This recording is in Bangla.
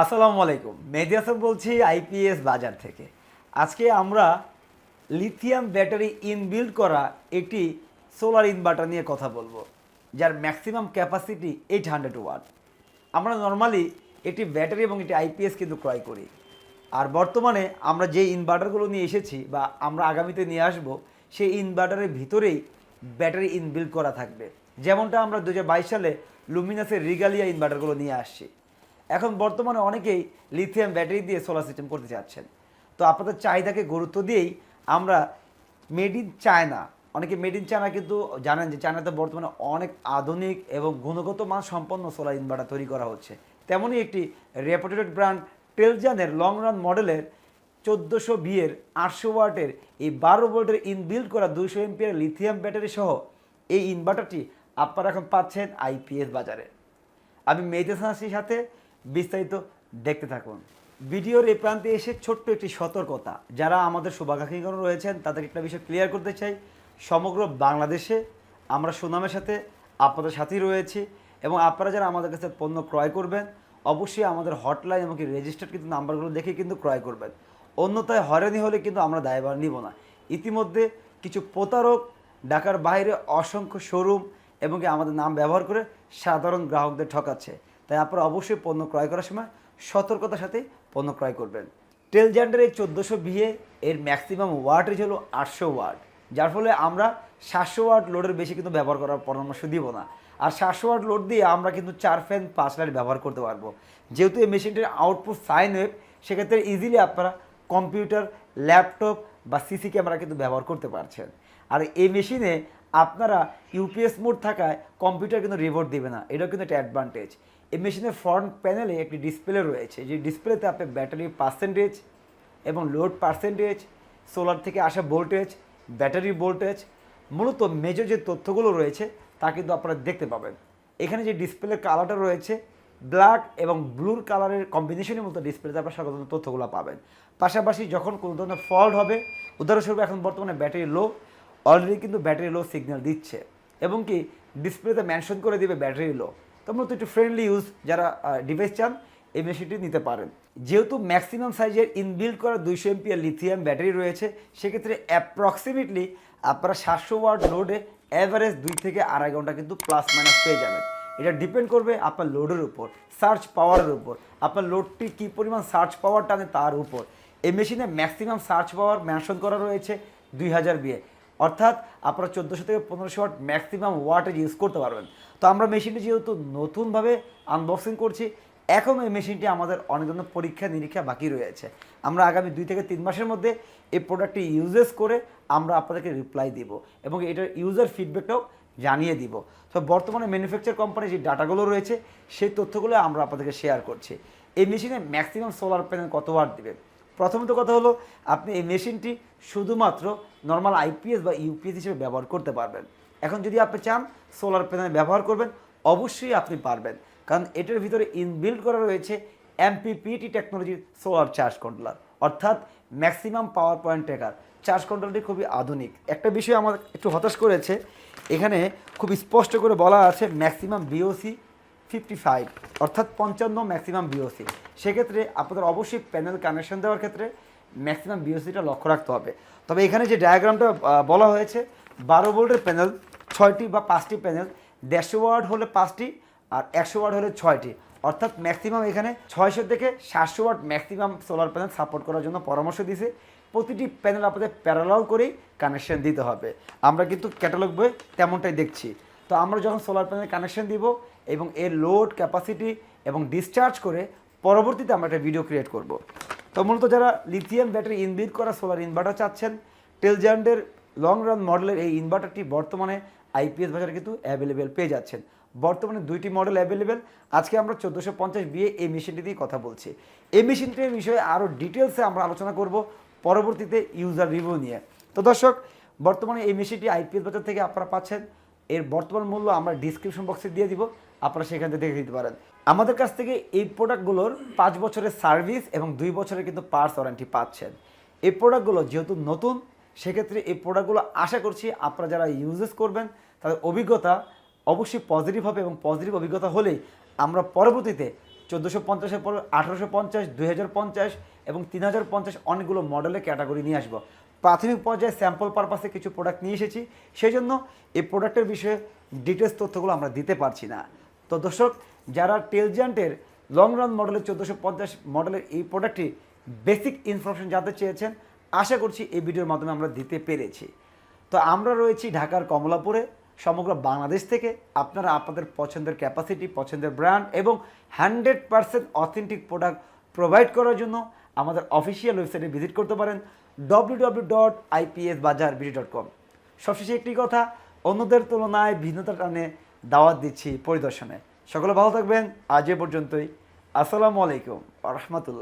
আসসালামু আলাইকুম। মেহেদি বলছি আইপিএস বাজার থেকে। আজকে আমরা লিথিয়াম ব্যাটারি ইনবিল্ড করা একটি সোলার ইনভার্টার নিয়ে কথা বলব, যার maximum capacity eight hundred watt. আমরা নর্মালি একটি ব্যাটারি এবং একটি আইপিএস কিন্তু ক্রয় করি। আর বর্তমানে আমরা যে ইনভার্টারগুলো নিয়ে এসেছি বা আমরা আগামীতে নিয়ে আসব, সেই ইনভার্টারের ভিতরেই ব্যাটারি ইনবিল্ড করা থাকবে। যেমনটা আমরা দু হাজার বাইশ সালে লুমিনাসের রিগালিয়া ইনভার্টারগুলো নিয়ে আসছি। এখন বর্তমানে অনেকেই লিথিয়াম ব্যাটারি দিয়ে সোলার সিস্টেম করতে চাচ্ছেন। তো আপনাদের চাহিদাকে গুরুত্ব দিয়েই আমরা মেড ইন চায়না অনেকে মেড ইন চায়না কিন্তু জানেন যে চায়নাতে বর্তমানে অনেক আধুনিক এবং গুণগত মান সম্পন্ন সোলার ইনভার্টার তৈরি করা হচ্ছে। তেমনই একটি রেপুটেড ব্র্যান্ড টেলজানের লং রান মডেলের চোদ্দোশো বিয়ের আটশো ওয়াটের এই বারো ভোল্টের ইনবিল্ড করা দুশো এমপিয়ার লিথিয়াম ব্যাটারি সহ এই ইনভার্টারটি আপনারা এখন পাচ্ছেন আইপিএস বাজারে। আমি সাথে সাথে বিস্তারিত দেখতে থাকুন। ভিডিওর এই প্রান্তে এসে ছোট্ট একটি সতর্কতা। যারা আমাদের শুভাকাঙ্ক্ষীগণ রয়েছেন তাদের একটা বিষয় ক্লিয়ার করতে চাই। সমগ্র বাংলাদেশে আমরা সুনামের সাথে আপনাদের সাথেই রয়েছি এবং আপনারা যারা আমাদের কাছে পণ্য ক্রয় করবেন, অবশ্যই আমাদের হটলাইন এবং রেজিস্টার্ড কিন্তু নাম্বারগুলো দেখে কিন্তু ক্রয় করবেন। অন্যথায় হয়রানি হলে কিন্তু আমরা দায়ভার নিব না। ইতিমধ্যে কিছু প্রতারক, ঢাকার বাইরে অসংখ্য শোরুম এবং আমাদের নাম ব্যবহার করে সাধারণ গ্রাহকদের ঠকাচ্ছে। তাই আপনারা অবশ্যই পণ্য ক্রয় করার সময় সতর্কতার সাথে পণ্য ক্রয় করবেন। টেলজান্ডের এই চোদ্দোশো বিয়ে, এর ম্যাক্সিমাম ওয়াটেজ হলো আটশো ওয়াট যার ফলে আমরা সাতশো ওয়াট লোডের বেশি কিন্তু ব্যবহার করার পরামর্শ দিব না। আর সাতশো ওয়াট লোড দিয়ে আমরা কিন্তু চার ফ্যান পাঁচ লাইট ব্যবহার করতে পারব। যেহেতু এই মেশিনটির আউটপুট সাইন ওয়েভ সেক্ষেত্রে ইজিলি আপনারা কম্পিউটার ল্যাপটপ বা সিসি ক্যামেরা কিন্তু ব্যবহার করতে পারছেন। আর এই মেশিনে আপনারা ইউপিএস মোড থাকায় কম্পিউটার কিন্তু রিভোট দেবে না। এটাও কিন্তু একটা অ্যাডভান্টেজ এই মেশিনের ফ্রন্ট প্যানেলে একটি ডিসপ্লে রয়েছে। যে ডিসপ্লেতে আপনি ব্যাটারির পার্সেন্টেজ এবং লোড পার্সেন্টেজ সোলার থেকে আসা ভোল্টেজ ব্যাটারি ভোল্টেজ মূলত মেজর যে তথ্যগুলো রয়েছে তা কিন্তু আপনারা দেখতে পাবেন। এখানে যে ডিসপ্লে কালারটা রয়েছে ব্ল্যাক এবং ব্লুর কালারের কম্বিনেশনের মতো ডিসপ্লেতে আপনারা সাধারণত তথ্যগুলো পাবেন। পাশাপাশি যখন কোনো ধরনের ফল্ট হবে, উদাহরণস্বরূপ এখন বর্তমানে ব্যাটারি লো অলরেডি কিন্তু ব্যাটারি লো সিগন্যাল দিচ্ছে। এবং কি ডিসপ্লেতে মেনশন করে দিবে ব্যাটারি লো তো মূলত একটু ফ্রেন্ডলি ইউজ যারা ডিভাইস চান, এই মেশিনটি নিতে পারেন। যেহেতু ম্যাক্সিমাম সাইজের ইনবিল্ড করা দুইশো এমপিআর লিথিয়াম ব্যাটারি রয়েছে, সেক্ষেত্রে অ্যাপ্রক্সিমেটলি আপনারা সাতশো ওয়াট লোডে অ্যাভারেজ দুই থেকে আড়াই ঘণ্টা কিন্তু প্লাস মাইনাস পেয়ে যাবেন। এটা ডিপেন্ড করবে আপনার লোডের উপর সার্চ পাওয়ারের উপর। আপনার লোডটি কী পরিমাণ সার্চ পাওয়ার টানে তার উপর। এই মেশিনে ম্যাক্সিমাম সার্চ পাওয়ার মেনশন করা রয়েছে দুই হাজার বিয়ে অর্থাৎ আপনারা চোদ্দোশো থেকে পনেরোশো ওয়াট ম্যাক্সিমাম ওয়াটেজ ইউজ করতে পারবেন। তো আমরা মেশিনটি যেহেতু নতুনভাবে আনবক্সিং করছি, এখন এই মেশিনটি আমাদের অনেক ধরনের পরীক্ষা নিরীক্ষা বাকি রয়েছে। আমরা আগামী দুই থেকে তিন মাসের মধ্যে এই প্রোডাক্টটি ইউজেস করে আমরা আপনাদেরকে রিপ্লাই দিব এবং এটার ইউজার ফিডব্যাকটাও জানিয়ে দিব। তো বর্তমানে ম্যানুফ্যাকচার কোম্পানির যে ডাটাগুলো রয়েছে, সেই তথ্যগুলো আমরা আপনাদেরকে শেয়ার করছি। এই মেশিনে ম্যাক্সিমাম সোলার প্যানেল কত ওয়াট দিবে? প্রথমত কথা হলো, আপনি এই মেশিনটি শুধুমাত্র নর্মাল আইপিএস বা ইউপিএস হিসেবে ব্যবহার করতে পারবেন। এখন যদি আপনি চান সোলার প্যানেল ব্যবহার করবেন, অবশ্যই আপনি পারবেন। কারণ এটার ভিতরে ইনবিল্ড করা রয়েছে এমপিপিটি টেকনোলজির সোলার চার্জ কন্ট্রোলার অর্থাৎ maximum power point tracker charge কন্ট্রোলটি খুবই আধুনিক। একটা বিষয় আমার একটু হতাশ করেছে, এখানে খুব স্পষ্ট করে বলা আছে ম্যাক্সিমাম বিওসি ফিফটি ফাইভ অর্থাৎ পঞ্চান্ন ম্যাক্সিমাম বিওসি সেক্ষেত্রে আপনাদের অবশ্যই প্যানেল কানেকশন দেওয়ার ক্ষেত্রে ম্যাক্সিমাম বিওসিটা লক্ষ্য রাখতে হবে। তবে এখানে যে ডায়াগ্রামটা বলা হয়েছে, বারো ভোল্টের প্যানেল ছয়টি বা পাঁচটি প্যানেল দেড়শো ওয়ার্ড হলে পাঁচটি আর একশো ওয়ার্ড হলে ছয়টি। অর্থাৎ ম্যাক্সিমাম এখানে ছয়শো থেকে সাতশো watt maximum solar panel support করার জন্য পরামর্শ দিয়েছে। প্রতিটি প্যানেল আপনাদের প্যারালাল করেই কানেকশন দিতে হবে। আমরা কিন্তু ক্যাটালগ বই তেমনটাই দেখছি। তো আমরা যখন সোলার প্যানেল কানেকশন দিব এবং এর লোড ক্যাপাসিটি এবং ডিসচার্জ করে পরবর্তীতে আমরা একটা ভিডিও ক্রিয়েট করব। তো মূলত যারা লিথিয়াম ব্যাটারি ইনবিল্ড করা সোলার ইনভার্টার চাচ্ছেন টেলজান্ডের লং রান মডেলের এই ইনভার্টারটি বর্তমানে আইপিএস বাজারে কিন্তু অ্যাভেলেবেল পেয়ে যাচ্ছেন। বর্তমানে দুইটি মডেল অ্যাভেলেবেল আজকে আমরা চোদ্দোশো পঞ্চাশ বিয়ে এই মেশিনটি দিয়ে কথা বলছি। এই মেশিনটির বিষয়ে আরও ডিটেলসে আমরা আলোচনা করব পরবর্তীতে ইউজার রিভিউ নিয়ে। তো দর্শক, বর্তমানে এই মেশিনটি আইপিএস বাজার থেকে আপনারা পাচ্ছেন। এর বর্তমান মূল্য আমরা ডিসক্রিপশন বক্সে দিয়ে দিব, আপনারা সেখান থেকে দেখে দিতে পারেন। আমাদের কাছ থেকে এই প্রোডাক্টগুলোর পাঁচ বছরের সার্ভিস এবং দুই বছরের কিন্তু পার্টস ওয়ারেন্টি পাচ্ছেন। এই প্রোডাক্টগুলো যেহেতু নতুন, সেক্ষেত্রে এই প্রোডাক্টগুলো আশা করছি আপনারা যারা ইউজেস করবেন, তাদের অভিজ্ঞতা অবশ্যই পজিটিভ হবে এবং পজিটিভ অভিজ্ঞতা হলেই আমরা পরবর্তীতে চোদ্দোশো পঞ্চাশের পর আঠারোশো পঞ্চাশ, দুই হাজার পঞ্চাশ এবং তিন হাজার পঞ্চাশ অনেকগুলো মডেলের ক্যাটাগরি নিয়ে আসব। প্রাথমিক পর্যায়ে স্যাম্পল পারপাসে কিছু প্রোডাক্ট নিয়ে এসেছি। সেই জন্য এই প্রোডাক্টের বিষয়ে ডিটেলস তথ্যগুলো আমরা দিতে পারছি না। তো দর্শক, যারা টেলজান্টের লং রান মডেলের চোদ্দোশো পঞ্চাশ মডেলের এই প্রোডাক্টটি বেসিক ইনফরমেশন জানতে চেয়েছেন, আশা করছি এই ভিডিওর মাধ্যমে আমরা দিতে পেরেছি। তো আমরা রয়েছি ঢাকার কমলাপুরে, সমগ্র বাংলাদেশ থেকে। আপনারা আপনাদের পছন্দের ক্যাপাসিটি পছন্দের ব্র্যান্ড এবং hundred percent authentic product provide করার জন্য আমাদের অফিসিয়াল ওয়েবসাইটে ভিজিট করতে পারেন। W W dot IPS bazar BD dot com সবশেষে একটি কথা, অন্যদের তুলনায় ভিন্নতার টানে দাওয়াত দিচ্ছি পরিদর্শনে। সকলে ভালো থাকবেন। আজ এ পর্যন্তই। আসসালামু আলাইকুম। রহমতুল্লাহ।